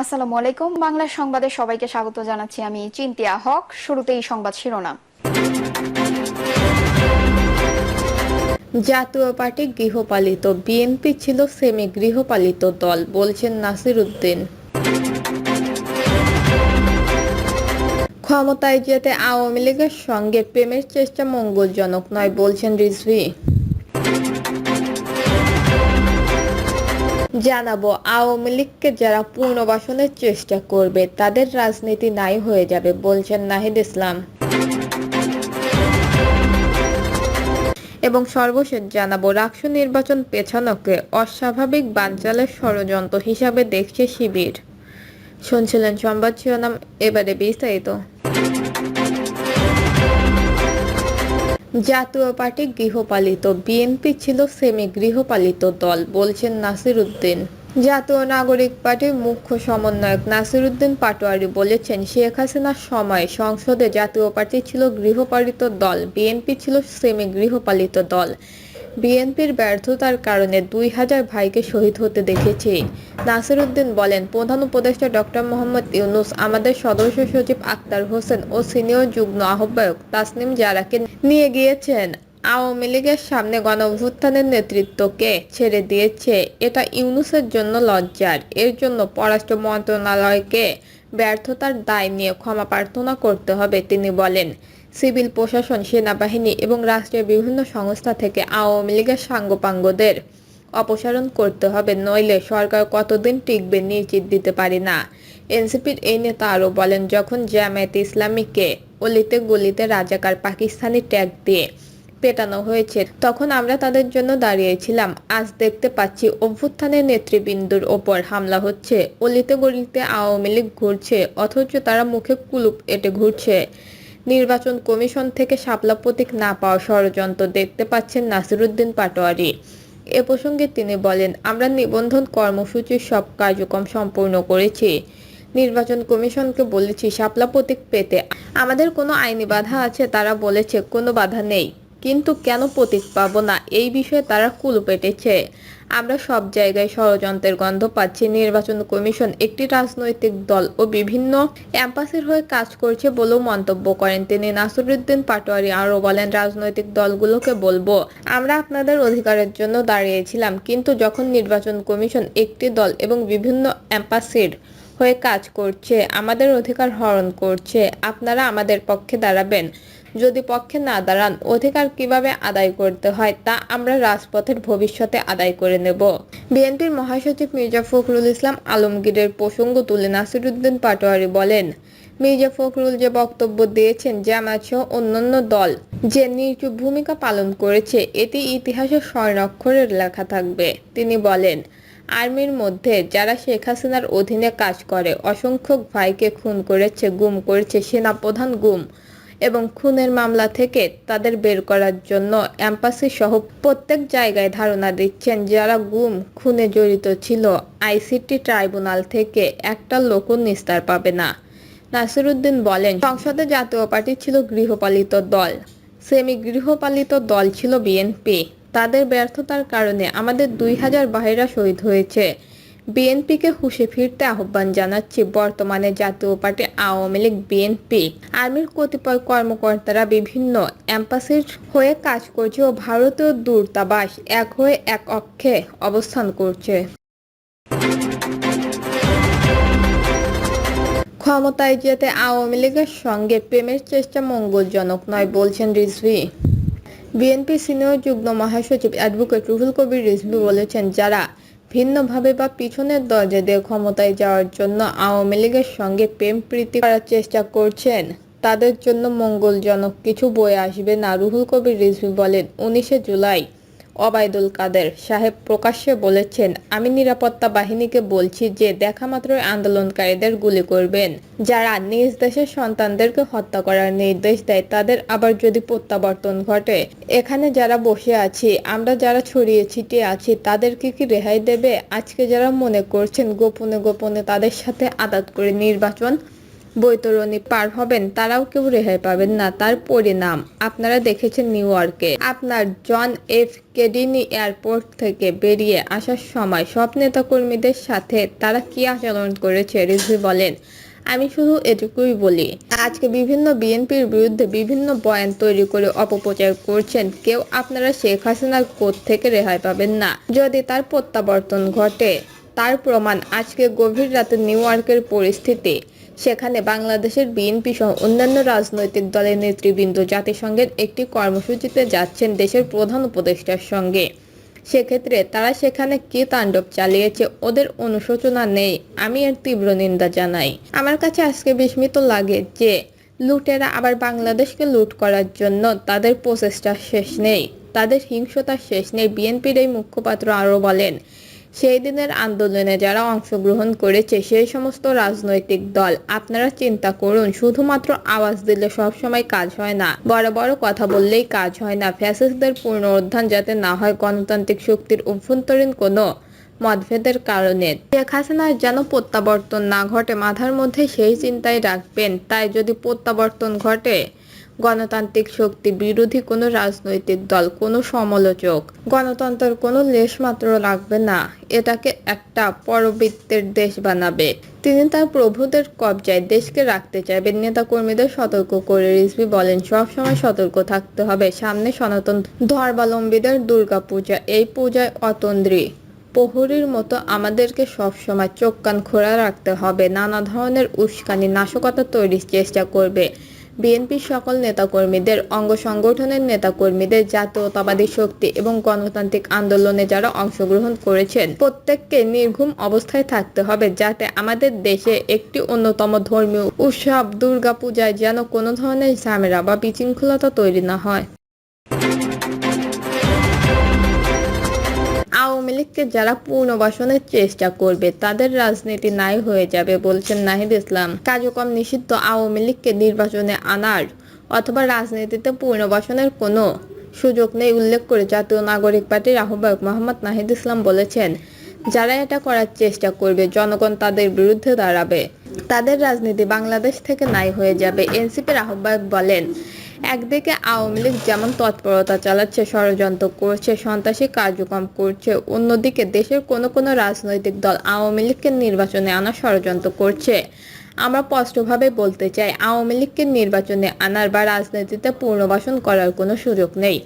আসসালামু আলাইকুম। বাংলা সংবাদে সবাইকে স্বাগত জানাচ্ছি আমি চিন্তিয়া হক। শুরুতেই সংবাদ শিরোনাম। জাতীয় পার্টি গৃহপালিত, বিএনপি ছিল সেমি গৃহপালিত দল, বলছেন নাসির উদ্দিন। ক্ষমতায় যেতে আওয়ামী লীগের সঙ্গে প্রেমের চেষ্টা মঙ্গলজনক, নয়, বলছেন রিজভি। জানাব, আওয়ামী লীগকে যারা পুনর্বাসনের চেষ্টা করবে, তাদের রাজনীতি নাই হয়ে যাবে, বলছেন নাহিদ ইসলাম। এবং সর্বশেষ জানাব, রাকসু নির্বাচন পেছানোকে অস্বাভাবিক বানচালের ষড়যন্ত্র হিসাবে দেখছে শিবির। শুনছিলেন সংবাদ শিরোনাম, এবারে বিস্তারিত। জাতীয় পার্টি গৃহপালিত বিএনপি ছিল সেমি গৃহপালিত দল, বলছেন নাসির উদ্দিন জাতীয় নাগরিক পার্টির মুখ্য সমন্বয়ক নাসির উদ্দিন পাটোয়ারি বলেছেন, শেখ হাসিনার সময় সংসদে জাতীয় পার্টি ছিল গৃহপালিত দল বিএনপি ছিল সেমি গৃহপালিত দল। বিএনপির ব্যর্থতার কারণে দুই হাজার ভাইকে শহীদ হতে দেখেছি। নাসির উদ্দিন বলেন, প্রধান উপদেষ্টা ডক্টর মোহাম্মদ ইউনুস, আমাদের সদস্য সচিব আক্তার হোসেন ও সিনিয়র যুগ্ম আহ্বায়ক তাসনিম জারাকে নিয়ে গিয়েছেন। আওয়ামী লীগের সামনে গণঅভ্যুত্থানের নেতৃত্বকে ছেড়ে দিয়েছে। এটা ইউনুসের জন্য লজ্জার। এর জন্য পররাষ্ট্র মন্ত্রণালয়কে ব্যর্থতার দায় নিয়ে ক্ষমা প্রার্থনা করতে হবে, তিনি বলেন। সিভিল প্রশাসন, সেনাবাহিনী এবং রাষ্ট্রের বিভিন্ন সংস্থা থেকে আওয়ামী লীগের সাঙ্গপাঙ্গদের অপসারণ করতে হবে। নইলে সরকার কতদিন টিকবে নিশ্চিত দিতে পারি না। এনসিপির এই নেতা আরও বলেন, যখন জামায়াত ইসলামীকে অলিতে গলিতে রাজাকার পাকিস্তানি ট্যাগ দিয়ে পেটানো হয়েছে, তখন আমরা তাদের জন্য দাঁড়িয়েছিলাম। আজ দেখতে পাচ্ছি অভ্যুত্থানের নেতৃবৃন্দুর ওপর হামলা হচ্ছে। অলিতে গলিতে আওয়ামী লীগ ঘুরছে, অথচ তারা মুখে কুলুপ এটে ঘুরছে। নির্বাচন কমিশন থেকে শাপলা প্রতীক না পাওয়া ষড়যন্ত্র দেখতে পাচ্ছেন নাসিরুদ্দিন পাটোয়ারি। এ প্রসঙ্গে তিনি বলেন, আমরা নিবন্ধন কর্মসূচির সব কার্যক্রম সম্পূর্ণ করেছি। নির্বাচন কমিশনকে বলেছি, শাপলা প্রতীক পেতে আমাদের কোনো আইনি বাধা আছে, তারা বলেছে, কোনো বাধা নেই। কিন্তু কেন প্রতীক পাবো না? এই বিষয়ে তারা কুলু পেটেছে। আমরা সব জায়গায় ষড়যন্ত্রের গন্ধ পাচ্ছি। নির্বাচন কমিশন একটি রাজনৈতিক দল ও বিভিন্ন অ্যাম্পাসের হয়ে কাজ করছে বলেও মন্তব্য করেন তিনি। নাসরুদ্দিন পাটোয়ারি আরও বলেন, রাজনৈতিক দলগুলোকে বলব। আমরা আপনাদের অধিকারের জন্য দাঁড়িয়েছিলাম, কিন্তু যখন নির্বাচন কমিশন একটি দল এবং বিভিন্ন অ্যাম্পাসির হয়ে কাজ করছে, আমাদের অধিকার হরণ করছে। আপনারা আমাদের পক্ষে দাঁড়াবেন। যদি পক্ষে না দাঁড়ান, অধিকার কীভাবে আদায় করতে হয় তা আমরা রাজপথের ভবিষ্যতে আদায় করে নেব। বিএনপির মহাসচিব মির্জা ফখরুল ইসলাম আলমগীরের প্রসঙ্গ তুলে নাসিরুদ্দিন পাটোয়ারি বলেন, মির্জা ফখরুল যে বক্তব্য দিয়েছেন জামাত সহ অন্যান্য দল যে নির্চুপ ভূমিকা পালন করেছে, এটি ইতিহাসে স্বর্ণাক্ষরে লেখা থাকবে। তিনি বলেন, আর্মির মধ্যে যারা শেখ হাসিনার অধীনে কাজ করে, অসংখ্য ভাইকে খুন করেছে, গুম করেছে, সেনাপ্রধান গুম এবং খুনের মামলা থেকে তাদের বের করার জন্য অ্যাম্পাসি সহ প্রত্যেক জায়গায় ধারণা দিচ্ছেন যারা গুম, খুনে জড়িত ছিল। আইসিটি ট্রাইব্যুনাল থেকে একটা লোকও নিস্তার পাবে না। নাসিরুদ্দিন বলেন, সংসদে জাতীয় পার্টি ছিল গৃহপালিত দল। সেমি গৃহপালিত দল ছিল বিএনপি। তাদের ব্যর্থতার কারণে আমাদের দুই হাজার বাহিরা শহীদ হয়েছে। বিএনপিকে হুশে ফিরতে আহ্বান জানাচ্ছে বর্তমানে জাতীয় পার্টি আওয়ামী লীগ বিএনপি। আর্মির কতিপয় কর্মকর্তারা বিভিন্ন অ্যাম্পাসির হয়ে কাজ করছে ও ভারতীয় দূতাবাস এক হয়ে এক অক্ষে অবস্থান করছে। ক্ষমতায় যেতে আওয়ামী লীগের সঙ্গে প্রেমের চেষ্টা মঙ্গলজনক নয় বলছেন রিজভি। বিএনপি সিনিয়র যুগ্ম মহাসচিব অ্যাডভোকেট রুহুল কবির রিজভি বলেছেন, যারা ভিন্নভাবে বা পিছনের দরজা দিয়ে ক্ষমতায় যাওয়ার জন্য আওয়ামী লীগের সঙ্গে প্রেম প্রীতি করার চেষ্টা করছেন। তাদের জন্য মঙ্গলজনক কিছু বয়ে আসবে, না রুহুল কবির রিজভি বলেন, উনিশে জুলাই। অবায়দুল কাদের সাহেব প্রকাশ্যে বলেছেন, আমি নিরাপত্তা বাহিনীকে বলছি যে দেখা মাত্রই আন্দোলনকারীদের গুলি করবেন। যারা নিজ দেশের সন্তানদেরকে হত্যা করার নির্দেশ দেয়, তাদের আবার যদি প্রত্যাবর্তন ঘটে, এখানে যারা বসে আছি, আমরা যারা ছড়িয়ে ছিটিয়ে আছি, তাদেরকে কি রেহাই দেবে? আজকে যারা মনে করছেন, গোপনে গোপনে তাদের সাথে আদাত করে নির্বাচন বৈতরণী পার হবেন, তারাও কেউ রেহাই পাবেন না। তার পরিণাম, আপনারা দেখেছেন নিউ ইয়র্কে। আপনার জন এফ কেডিনি এয়ারপোর্ট থেকে বেরিয়ে আসার সময় সব নেতাকর্মীদের সাথে তারা কি আচরণ করেছে, রিজভি বলেন। আমি শুধু এটুকুই বলি, আজকে বিভিন্ন বিএনপির বিরুদ্ধে বিভিন্ন বয়ান তৈরি করে অপপ্রচার করছেন। কেউ আপনারা শেখ হাসিনার কোর্ট থেকে রেহাই পাবেন না। যদি তার প্রত্যাবর্তন ঘটে, তার প্রমাণ আজকে গভীর রাতে নিউ ইয়র্কের পরিস্থিতি। সেখানে বাংলাদেশের বিএনপি সহ অন্যান্য রাজনৈতিক দলের নেতৃবৃন্দ জাতিসংঘের একটি কর্মসূচিতে যাচ্ছেন দেশের প্রধান উপদেষ্টার সঙ্গে। সেক্ষেত্রে তারা সেখানে কি তাণ্ডব চালিয়েছে ওদের অনুশোচনা নেই, আমি এর তীব্র নিন্দা জানাই। আমার কাছে আজকে বিস্মিত লাগে যে লুটেরা আবার বাংলাদেশকে লুট করার জন্য তাদের প্রচেষ্টা শেষ নেই, তাদের হিংসতার শেষ নেই। বিএনপির এই মুখপাত্র আরও বলেন সেই দিনের আন্দোলনে যারা অংশগ্রহণ করেছে, সেই সমস্ত রাজনৈতিক দল, আপনারা চিন্তা করুন, শুধুমাত্র আওয়াজ দিলে সব সময় কাজ হয় না। বড় বড় কথা বললেই কাজ হয় না। ফ্যাসিস্টদের পুনরুত্থান যাতে না হয় গণতান্ত্রিক শক্তির অভ্যন্তরীণ কোনো মতভেদের কারণে। শেখ হাসিনার যেন প্রত্যাবর্তন না ঘটে, মাথার মধ্যে সেই চিন্তায় রাখবেন। তাই যদি প্রত্যাবর্তন ঘটে গণতান্ত্রিক শক্তি বিরোধী কোনো রাজনৈতিক দল, কোনো সমালোচক, গণতন্ত্রের কোনো লেশ মাত্র রাখবে না। এটাকে একটা পরবৃত্তের দেশ বানাবে। তিনি তার প্রভুদের কবজায় দেশকে রাখতে চাইবেন। নেতাকর্মীদের সতর্ক করে রিজভি বলেন, সবসময় সতর্ক থাকতে হবে। সামনে সনাতন ধর্মাবলম্বীদের দুর্গাপূজা, এই পূজায় অতন্দ্রী। প্রহরীর মতো আমাদেরকে সবসময় চোখ কান খোলা রাখতে হবে। নানা ধরনের উস্কানি, নাশকতা তৈরির চেষ্টা করবে। বিএনপির সকল নেতাকর্মীদের, অঙ্গ সংগঠনের নেতাকর্মীদের, জাতীয়তাবাদী শক্তি এবং গণতান্ত্রিক আন্দোলনে যারা অংশগ্রহণ করেছেন, প্রত্যেককে নির্ঘুম অবস্থায় থাকতে হবে যাতে আমাদের দেশে একটি অন্যতম ধর্মীয় উৎসব, দুর্গাপূজায় যেন কোনো ধরনের ঝামেলা বা বিশৃঙ্খলতা তৈরি না হয়। আওয়ামী লীগকে যারা পুনর্বাসনের চেষ্টা করবে, তাদের রাজনীতি নাই হয়ে যাবে বলছেন নাহিদ ইসলাম। কার্যক্রম নিষিদ্ধ আওয়ামী লীগকে নির্বাচনে আনার অথবা রাজনীতিতে পুনর্বাসনের কোনো সুযোগ নেই উল্লেখ করে জাতীয় নাগরিক পার্টির আহ্বায়ক মোহাম্মদ নাহিদ ইসলাম বলেছেন, যারা এটা করার চেষ্টা করবে, জনগণ তাদের বিরুদ্ধে দাঁড়াবে। তাদের রাজনীতি বাংলাদেশ থেকে নাই হয়ে যাবে, এনসিপির আহ্বায়ক বলেন। একদিকে আওয়ামী লীগ যেমন তৎপরতা চালাচ্ছে, ষড়যন্ত্র করছে, সন্ত্রাসী কার্যক্রম করছে, অন্যদিকে দেশের কোনো কোনো রাজনৈতিক দল আওয়ামী লীগকে নির্বাচনে আনার ষড়যন্ত্র করছে। আমরা স্পষ্টভাবে বলতে চাই, আওয়ামী লীগকে নির্বাচনে আনার বা রাজনীতিতে পুনর্বাসন করার কোনো সুযোগ নেই।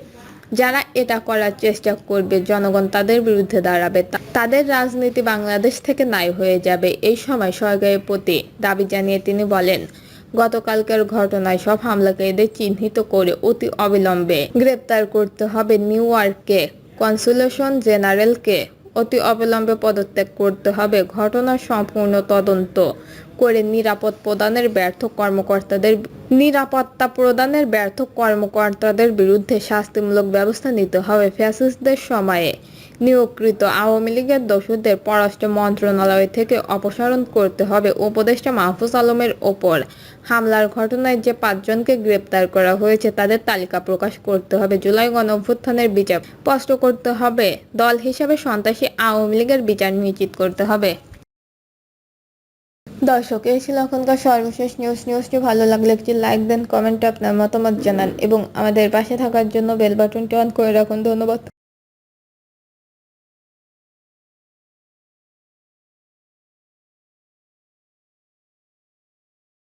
যারা এটা করার চেষ্টা করবে, জনগণ তাদের বিরুদ্ধে দাঁড়াবে। তাদের রাজনীতি বাংলাদেশ থেকে নাই হয়ে যাবে, এই সময় সরকারের প্রতি দাবি জানিয়ে তিনি বলেন। গতকালকের ঘটনায় সব হামলাকারীদের চিহ্নিত করে অতি অবিলম্বে গ্রেপ্তার করতে হবে নিউ ইয়র্কে। কনসুলেশন জেনারেলকে অতি অবিলম্বে পদত্যাগ করতে হবে। ঘটনার সম্পূর্ণ তদন্ত করে নিরাপদ প্রদানের ব্যর্থ কর্মকর্তাদের নিরাপত্তা প্রদানের ব্যর্থ কর্মকর্তাদের বিরুদ্ধে শাস্তিমূলক ব্যবস্থা নিতে হবে। ফ্যাসিস্টদের সময়ে নিয়োগকৃত আওয়ামী লীগের দোষদের পররাষ্ট্র মন্ত্রণালয় থেকে অপসারণ করতে হবে উপদেষ্টা মাহফুজ আলমের ওপর। হামলার ঘটনায় যে পাঁচজনকে গ্রেপ্তার করা হয়েছে তাদের তালিকা প্রকাশ করতে হবে জুলাই গণ অভ্যুত্থানের বিচার। স্পষ্ট করতে হবে, দল হিসাবে সন্ত্রাসী আওয়ামী লীগের বিচার নিশ্চিত করতে হবে। দর্শক, এই ছিল এখনকার সর্বশেষ নিউজ নিউজটি ভালো লাগলে একটি লাইক দেন কমেন্টে আপনার মতামত জানান এবং আমাদের পাশে থাকার জন্য বেল বাটনটি অন করে রাখুন। ধন্যবাদ।